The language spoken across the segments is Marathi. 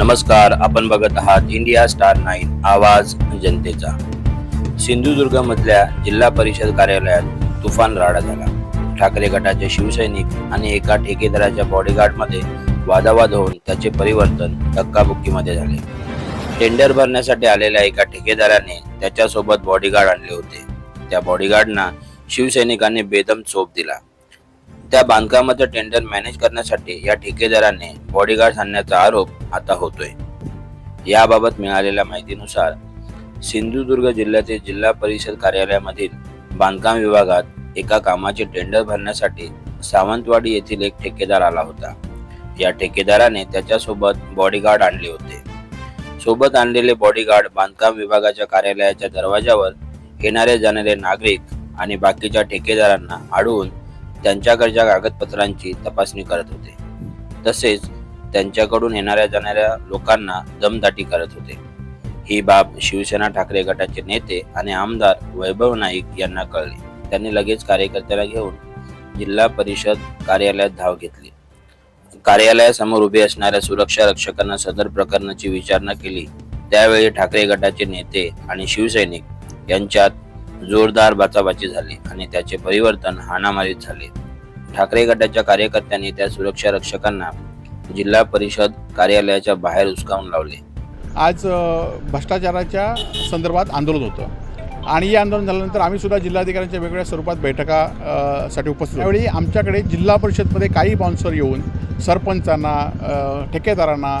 नमस्कार आपण बघत आहात इंडिया स्टार नाईन आवाज जनतेचा. सिंधुदुर्गमधल्या जिल्हा परिषद कार्यालयात तुफान राडा झाला. ठाकरे गटाचे शिवसैनिक आणि एका ठेकेदाराच्या बॉडीगार्डमध्ये वादावाद होऊन त्याचे परिवर्तन धक्काबुक्कीमध्ये झाले. टेंडर भरण्यासाठी आलेल्या एका ठेकेदाराने त्याच्यासोबत बॉडीगार्ड आणले होते. त्या बॉडीगार्डना शिवसैनिकांनी बेदम चोप दिला. त्या बांधकामाचं टेंडर मॅनेज करण्यासाठी या ठेकेदाराने बॉडीगार्ड आणण्याचा आरोप आता होतोय. याबाबत मिळालेल्या माहितीनुसार सिंधुदुर्ग जिल्ह्यातील जिल्हा परिषद कार्यालयामधील बांधकाम विभागात एका कामाचे टेंडर भरण्यासाठी सावंतवाडी येथील एक ठेकेदार आला होता. या ठेकेदाराने त्याच्यासोबत बॉडीगार्ड आणले होते. सोबत आणलेले बॉडीगार्ड बांधकाम विभागाच्या कार्यालयाच्या दरवाजावर येणारे जाणारे नागरिक आणि बाकीच्या ठेकेदारांना अडवून त्यांच्याकडच्या कागदपत्रांची तपासणी करत होते. तसेच त्यांच्याकडून येणाऱ्या जाणाऱ्या लोकांना दमदाटी करत होते. ही बाब शिवसेना ठाकरे गटाचे नेते आणि आमदार वैभव नाईक यांना कळली. त्यांनी लगेच कार्यकर्त्याला घेऊन जिल्हा परिषद कार्यालयात धाव घेतली. कार्यालयासमोर उभे असणाऱ्या सुरक्षा रक्षकांना सदर प्रकरणाची विचारणा केली. त्यावेळी ठाकरे गटाचे नेते आणि शिवसैनिक यांच्यात जोरदार बाचाबाची झाली आणि त्याचे परिवर्तन हाणामारीत झाले. ठाकरे गटाच्या कार्यकर्त्यांनी त्या सुरक्षा रक्षकांना जिल्हा परिषद कार्यालयाच्या बाहेर उचकावून लावले. आज भ्रष्टाचाराच्या संदर्भात आंदोलन होतं. आणि हे आंदोलन झाल्यानंतर आम्ही सुद्धा जिल्हाधिकाऱ्यांच्या वेगवेगळ्या स्वरूपात बैठका साठी उपस्थित त्यावेळी आमच्याकडे जिल्हा परिषदमध्ये काही बाउन्सर येऊन सरपंचांना ठेकेदारांना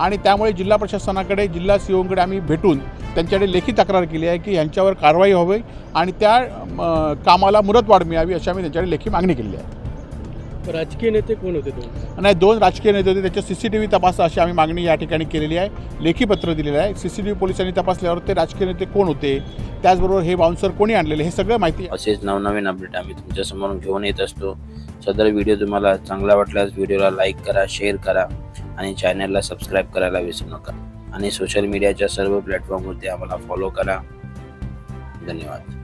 आणि त्यामुळे जिल्हा प्रशासनाकडे जिल्हा सी ओकडे आम्ही भेटून त्यांच्याकडे लेखी तक्रार केली आहे की यांच्यावर कारवाई व्हावी आणि त्या कामाला मुदतवाढ मिळावी अशी आम्ही त्यांच्याकडे लेखी मागणी केली आहे. राजकीय नेते कोण होते दोन? आणि दोन राजकीय नेते होते. त्याच्या सी सी टी व्ही तपासा अशी आम्ही मागणी या ठिकाणी केलेली आहे. लेखी पत्र दिलेलं आहे. सी सी टी व्ही पोलिसांनी तपासल्यावर ते राजकीय नेते कोण होते? त्याचबरोबर हे बाउन्सर कोणी आणलेले? हे सगळं माहिती असेच नवनवीन अपडेट आम्ही तुमच्यासमोर घेऊन येत असतो. सदर व्हिडिओ तुम्हाला चांगला वाटल्यास व्हिडिओला लाईक करा शेअर करा. आणि चॅनलला सबस्क्राईब करायला विसरू नका. आणि सोशल मीडियाच्या सर्व प्लॅटफॉर्मवरती आम्हाला फॉलो करा. धन्यवाद.